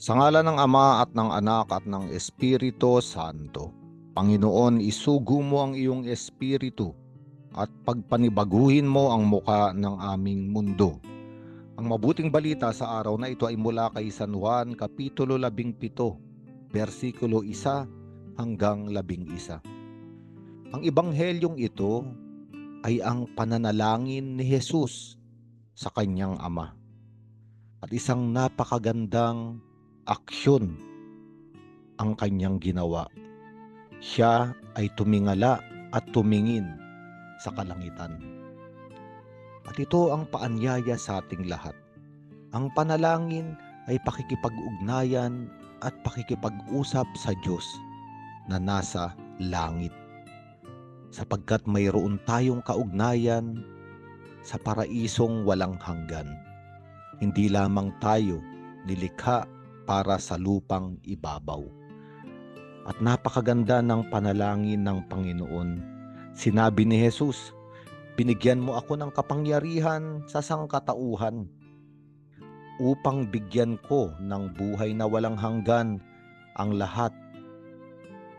Sa ngala ng Ama at ng Anak at ng Espiritu Santo. Panginoon, isugo mo ang iyong espiritu at pagpanibaguhin mo ang muka ng aming mundo. Ang mabuting balita sa araw na ito ay mula kay San Juan Kapitulo 17, versikulo 1 hanggang 11. Ang ibanghelyong ito ay ang pananalangin ni Jesus sa kanyang Ama at isang napakagandang aksyon ang kanyang ginawa. Siya ay tumingala at tumingin sa kalangitan. At ito ang paanyaya sa ating lahat. Ang panalangin ay pakikipag-ugnayan at pakikipag-usap sa Diyos na nasa langit. Sapagkat mayroon tayong kaugnayan sa paraisong walang hanggan. Hindi lamang tayo nilikha para sa lupang ibabaw. At napakaganda ng panalangin ng Panginoon. Sinabi ni Jesus, binigyan mo ako ng kapangyarihan sa sangkatauhan upang bigyan ko ng buhay na walang hanggan ang lahat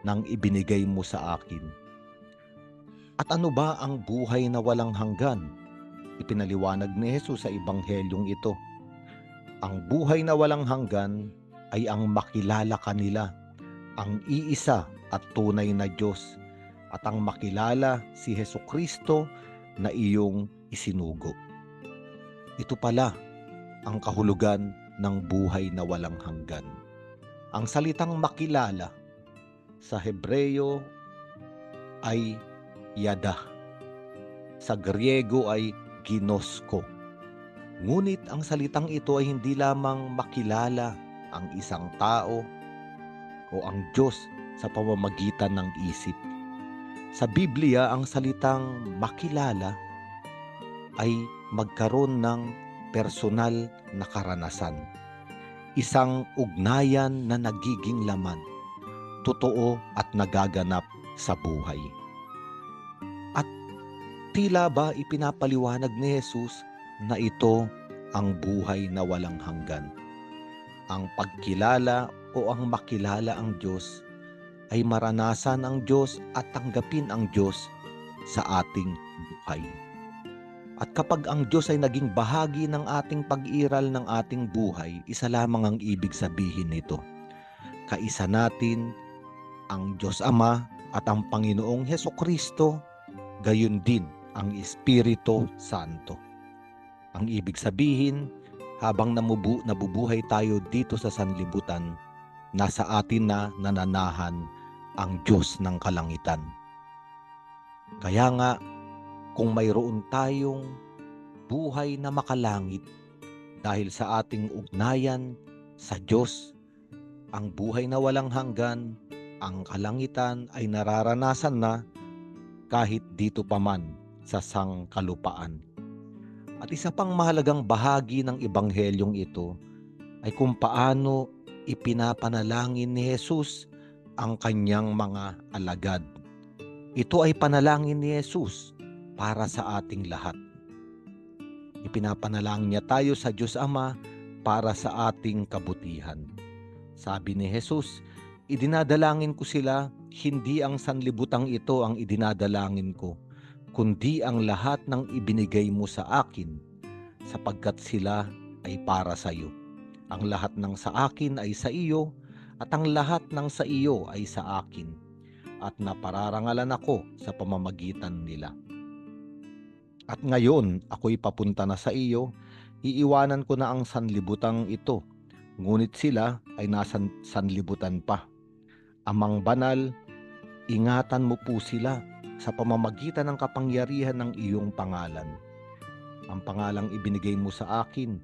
ng ibinigay mo sa akin. At ano ba ang buhay na walang hanggan? Ipinaliwanag ni Jesus sa Ibanghelyong ito. Ang buhay na walang hanggan ay ang makilala kanila, ang iisa at tunay na Diyos, at ang makilala si Heso Kristo na iyong isinugo. Ito pala ang kahulugan ng buhay na walang hanggan. Ang salitang makilala sa Hebreyo ay yada. Sa Griego ay ginosko. Ngunit ang salitang ito ay hindi lamang makilala ang isang tao o ang Diyos sa pamamagitan ng isip. Sa Biblia, ang salitang makilala ay magkaroon ng personal na karanasan. Isang ugnayan na nagiging laman, totoo at nagaganap sa buhay. At tila ba ipinapaliwanag ni Jesus na ito ang buhay na walang hanggan. Ang pagkilala o ang makilala ang Diyos ay maranasan ang Diyos at tanggapin ang Diyos sa ating buhay. At kapag ang Diyos ay naging bahagi ng ating pag-iral ng ating buhay, isa lamang ang ibig sabihin nito. Kaisa natin ang Diyos Ama at ang Panginoong Heso Kristo, gayon din ang Espiritu Santo. Ang ibig sabihin, habang namubu, nabubuhay tayo dito sa sanlibutan, nasa atin na nananahan ang Diyos ng kalangitan. Kaya nga, kung mayroon tayong buhay na makalangit dahil sa ating ugnayan sa Diyos, ang buhay na walang hanggan, ang kalangitan ay nararanasan na kahit dito pa man sa sangkalupaan. At isa pang mahalagang bahagi ng ebanghelyong ito ay kung paano ipinapanalangin ni Jesus ang kanyang mga alagad. Ito ay panalangin ni Jesus para sa ating lahat. Ipinapanalangin niya tayo sa Diyos Ama para sa ating kabutihan. Sabi ni Jesus, idinadalangin ko sila, hindi ang sanlibutang ito ang idinadalangin ko, kundi ang lahat ng ibinigay mo sa akin, sapagkat sila ay para sa iyo. Ang lahat ng sa akin ay sa iyo, at ang lahat ng sa iyo ay sa akin, at napararangalan ako sa pamamagitan nila. At ngayon ako'y papunta na sa iyo, iiwanan ko na ang sanlibutang ito, ngunit sila ay nasa sanlibutan pa. Amang banal, ingatan mo po sila sa pamamagitan ng kapangyarihan ng iyong pangalan. Ang pangalang ibinigay mo sa akin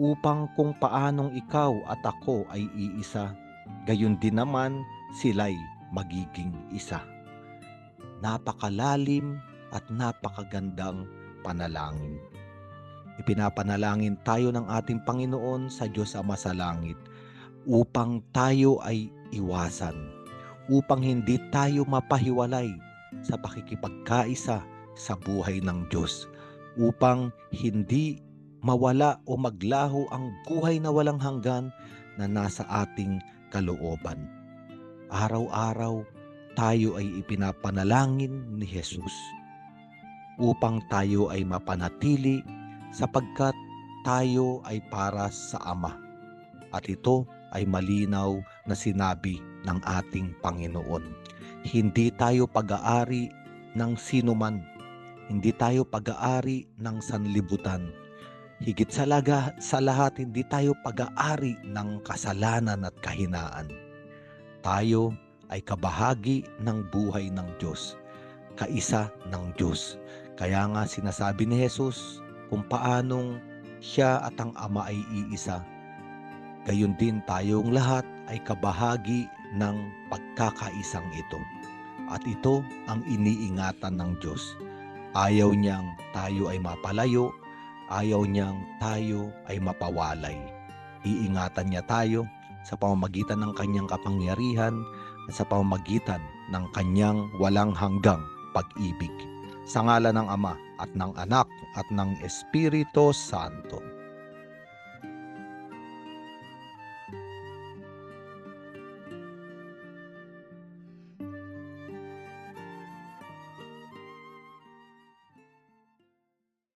upang kung paanong ikaw at ako ay iisa, gayon din naman sila'y magiging isa. Napakalalim at napakagandang panalangin. Ipinapanalangin tayo ng ating Panginoon sa Diyos Ama sa Langit upang tayo ay iwasan, upang hindi tayo mapahiwalay sa pakikipagkaisa sa buhay ng Diyos upang hindi mawala o maglaho ang buhay na walang hanggan na nasa ating kalooban. Araw-araw, tayo ay ipinapanalangin ni Jesus upang tayo ay mapanatili sapagkat tayo ay para sa Ama. At ito ay malinaw na sinabi ng ating Panginoon. Hindi tayo pag-aari ng sinuman. Hindi tayo pag-aari ng sanlibutan. Higit sa, laga, sa lahat, hindi tayo pag-aari ng kasalanan at kahinaan. Tayo ay kabahagi ng buhay ng Diyos, kaisa ng Diyos. Kaya nga sinasabi ni Jesus kung paanong siya at ang Ama ay iisa. Gayon din tayong lahat ay kabahagi ng pagkakaisang ito. At ito ang iniingatan ng Diyos. Ayaw niyang tayo ay mapalayo, ayaw niyang tayo ay mapawalay. Iingatan niya tayo sa pamamagitan ng kanyang kapangyarihan at sa pamamagitan ng kanyang walang hanggang pag-ibig. Sa ngala ng Ama at ng Anak at ng Espiritu Santo.